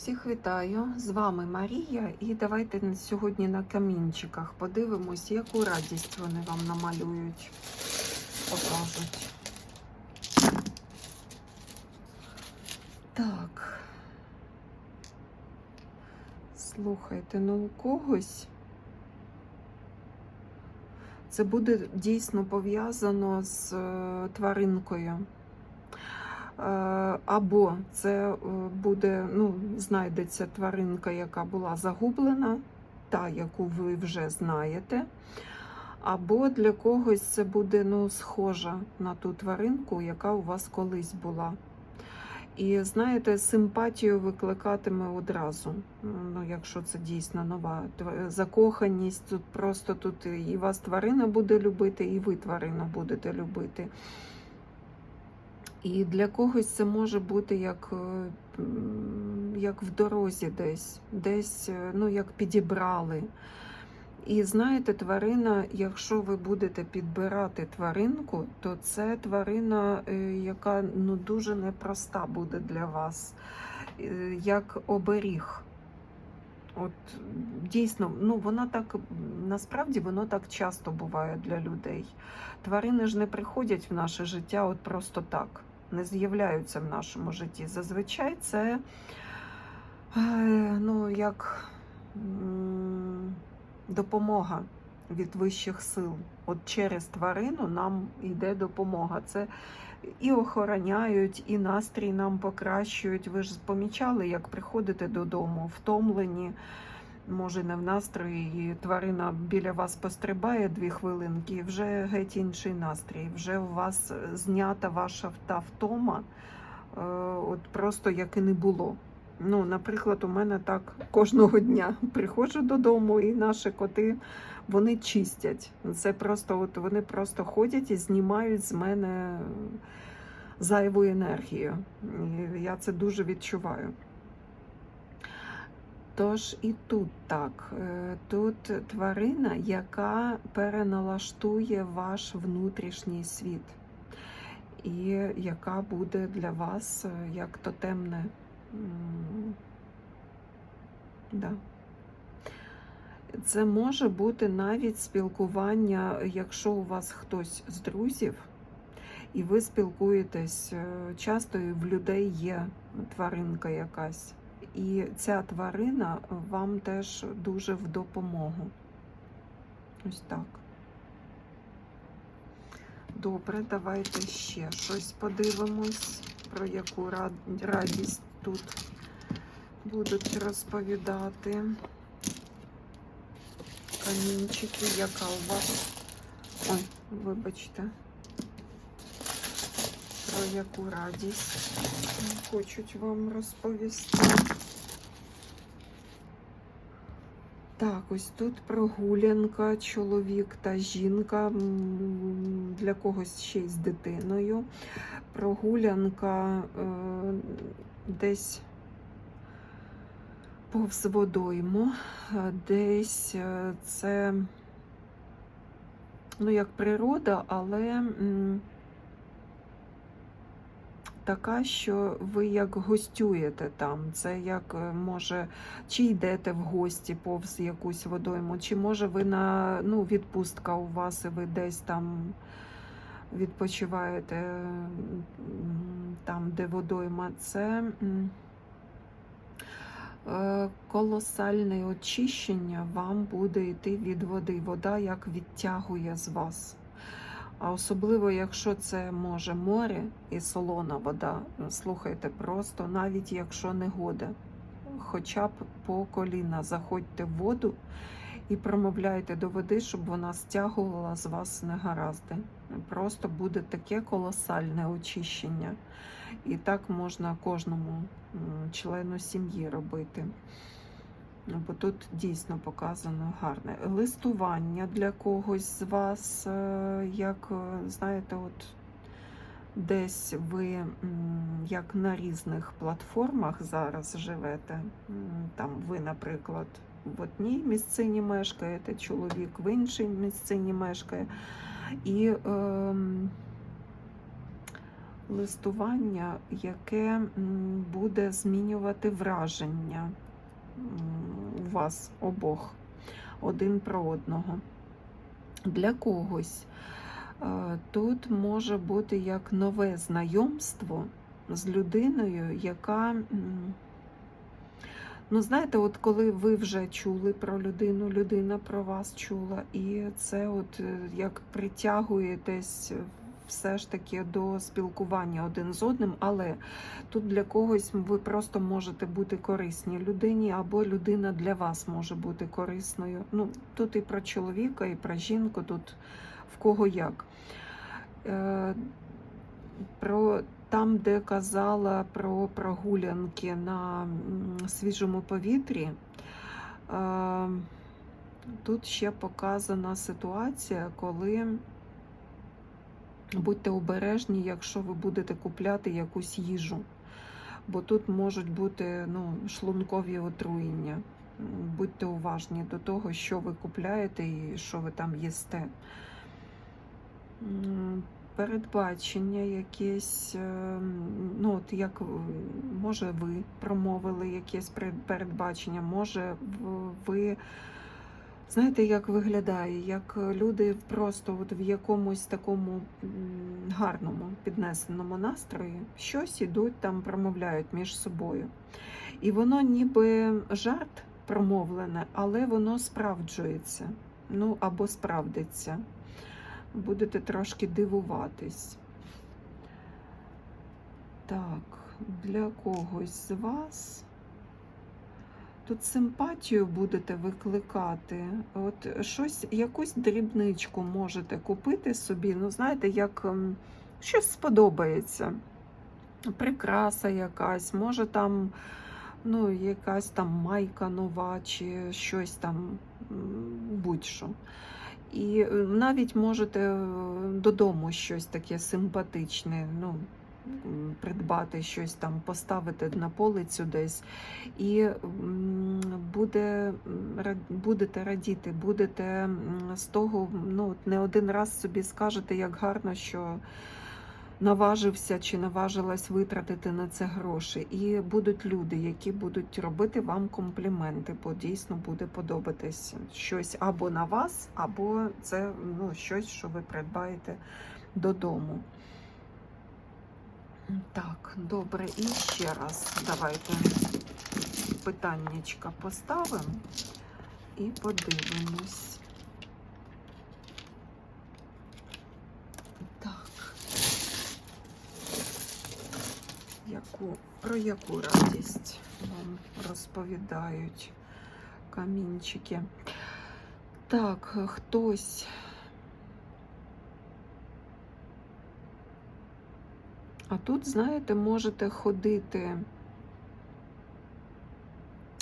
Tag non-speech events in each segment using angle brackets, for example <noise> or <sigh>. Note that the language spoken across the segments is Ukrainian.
Всіх вітаю! З вами Марія, і давайте сьогодні на камінчиках подивимось, яку радість вони вам намалюють, покажуть. Так. Слухайте, ну у когось це буде дійсно пов'язано з е, тваринкою. Або це е, буде, ну, знайдеться тваринка, яка була загублена, та, яку ви вже знаєте. Або для когось це буде ну, схожа на ту тваринку, яка у вас колись була. І знаєте, симпатію викликатиме одразу. Ну, якщо це дійсно нова закоханість, тут просто тут і вас тварина буде любити, і ви тварину будете любити. І для когось це може бути як, е, як в дорозі десь, десь е, ну, як підібрали. І знаєте, тварина, якщо ви будете підбирати тваринку, то це тварина, е, яка ну, дуже непроста буде для вас, як оберіг. От дійсно, ну вона так насправді воно так часто буває для людей. Тварини ж не приходять в наше життя от просто так, не з'являються в нашому житті. Зазвичай це е, ну, як допомога від вищих сил. От через тварину нам йде допомога. Це і охороняють, і настрій нам покращують. Ви ж помічали, як приходите додому, втомлені, може не в настрої, і тварина біля вас пострибає дві хвилинки, і вже геть інший настрій. Вже у вас знята ваша та втома, е, от просто як і не було. Ну, наприклад, у мене так кожного дня приходжу додому, і наші коти вони чистять. Це просто от вони просто ходять і знімають з мене зайву енергію. І я це дуже відчуваю. Тож і тут так. Е, Тут тварина, яка переналаштує ваш внутрішній світ, і яка буде для вас е, як тотемне. Да. Це може бути навіть спілкування, якщо у вас хтось з друзів, і ви спілкуєтесь е, часто і в людей є тваринка якась. І ця тварина вам теж дуже в допомогу. Ось так. Добре, давайте ще щось подивимось, про яку радість тут будуть розповідати. Камінчики, яка у вас. Ой, вибачте. Про яку радість хочуть вам розповісти. Так, ось тут прогулянка, чоловік та жінка, для когось ще й з дитиною. Прогулянка е, десь повз водойму, е, десь е, це ну, як природа, але м, така, що ви як гостюєте там. Це як е, може, чи йдете в гості повз якусь водойму, чи може ви на ну, відпустка у вас, і ви десь там відпочиваєте там, де водойма. Це е, колосальне очищення вам буде йти від води. Вода як відтягує з вас. А особливо, якщо це може море і солона вода, слухайте, просто навіть якщо негода, хоча б по коліна заходьте в воду і промовляйте до води, щоб вона стягувала з вас негаразди. Просто буде таке колосальне очищення. І так можна кожному члену сім'ї робити. Бо тут дійсно показано гарне листування для когось з вас, е, як е, знаєте, от десь ви як на різних платформах зараз живете. Там ви, наприклад, в одній місцині мешкаєте, чоловік в іншій місцині мешкає. І ем, листування, яке буде змінювати враження вас обох один про одного. Для когось е, тут може бути як нове знайомство з людиною, яка, ну, знаєте, от коли ви вже чули про людину, людина про вас чула, і це от е, як притягуєтесь все ж таки до спілкування один з одним, але тут для когось ви просто можете бути корисні людині, або людина для вас може бути корисною. Ну, тут і про чоловіка, і про жінку, тут в кого як. Е, про там, де казала про прогулянки на свіжому повітрі, е, тут ще показана ситуація, коли будьте обережні, якщо ви будете купляти якусь їжу, бо тут можуть бути ну, шлункові отруєння. Будьте уважні до того, що ви купляєте і що ви там їсте. Передбачення якесь, е, ну от як е, може ви промовили якесь передбачення, може ви знаєте, як виглядає, як люди просто от в якомусь такому гарному піднесеному настрої щось ідуть там, промовляють між собою. І воно ніби жарт промовлене, але воно справджується. Ну або справдиться будете трошки дивуватись. Так, для когось з вас тут симпатію будете викликати. От щось, якусь дрібничку можете купити собі. Ну, знаєте, як ем, щось сподобається. Прикраса якась, може там, ну, якась там майка нова, чи щось там, будь-що. І е, навіть можете е, додому щось таке симпатичне, ну, придбати щось там, поставити на полицю десь, і буде, будете радіти, будете з того, ну, не один раз собі скажете, як гарно, що наважився чи наважилась витратити на це гроші. І будуть люди, які будуть робити вам компліменти, бо дійсно буде подобатись щось або на вас, або це ну, щось, що ви придбаєте додому. Так, добре, і ще раз давайте питаннячка поставимо і подивимось. Так. Яку, про яку радість вам розповідають камінчики? Так, хтось. А тут, знаєте, можете ходити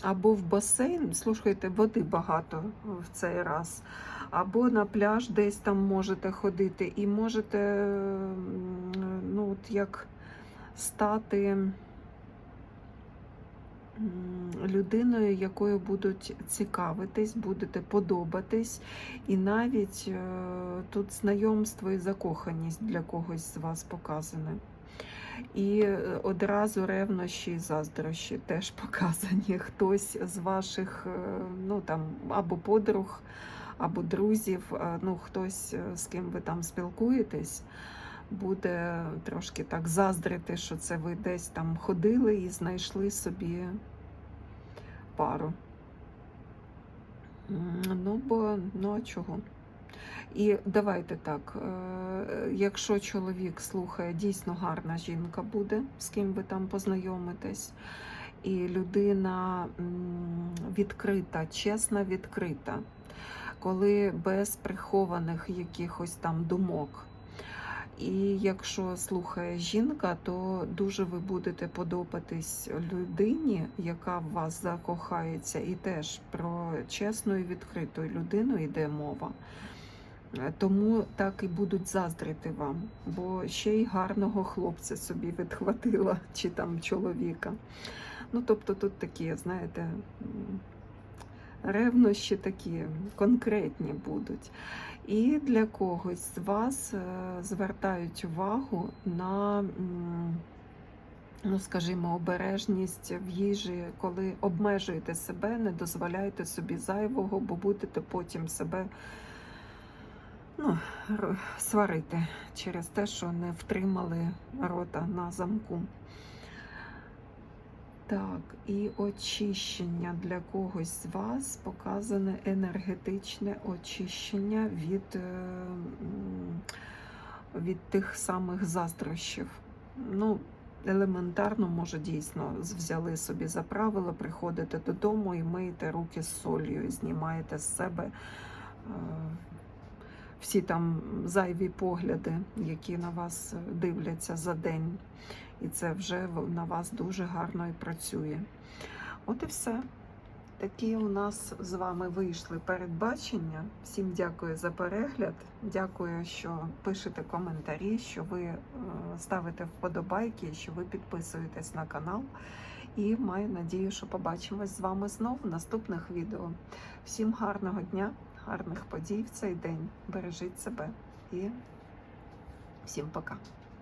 або в басейн, слухайте, води багато в цей раз, або на пляж десь там можете ходити, і можете, ну, от як стати людиною, якою будуть цікавитись, будете подобатись, і навіть е, тут знайомство і закоханість для когось з вас показане. І е, одразу ревнощі і заздрощі теж <laughs> показані. Хтось з ваших е, ну, там, або подруг, або друзів, е, ну, хтось, з ким ви там спілкуєтесь, буде трошки так заздрити, що це ви десь там ходили і знайшли собі пару. Ну, бо ну а чого? І давайте так, е, якщо чоловік слухає, дійсно гарна жінка буде, з ким ви там познайомитесь, і людина відкрита, чесна, відкрита, коли без прихованих якихось там думок. І якщо слухає жінка, то дуже ви будете подобатись людині, яка в вас закохається, і теж про чесну і відкриту людину йде мова. Е, Тому так і будуть заздрити вам, бо ще й гарного хлопця собі відхватила, чи там чоловіка. Ну, тобто тут такі, знаєте, ревнощі такі конкретні будуть. І для когось з вас е, звертають увагу на, ну скажімо, обережність в їжі, коли обмежуєте себе, не дозволяєте собі зайвого, бо будете потім себе ну, сварити через те, що не втримали рота на замку. Так, і очищення для когось з вас показане енергетичне очищення від, е, від тих самих заздрощів. Ну, елементарно, може, дійсно взяли собі за правило, приходите додому і миєте руки з солью, і знімаєте з себе е, всі там зайві погляди, які на вас дивляться за день. І це вже на вас дуже гарно і працює. От і все. Такі у нас з вами вийшли передбачення. Всім дякую за перегляд. Дякую, що пишете коментарі, що ви е, ставите вподобайки, що ви підписуєтесь на канал. І маю надію, що побачимось з вами знову в наступних відео. Всім гарного дня, гарних подій в цей день. Бережіть себе і всім пока.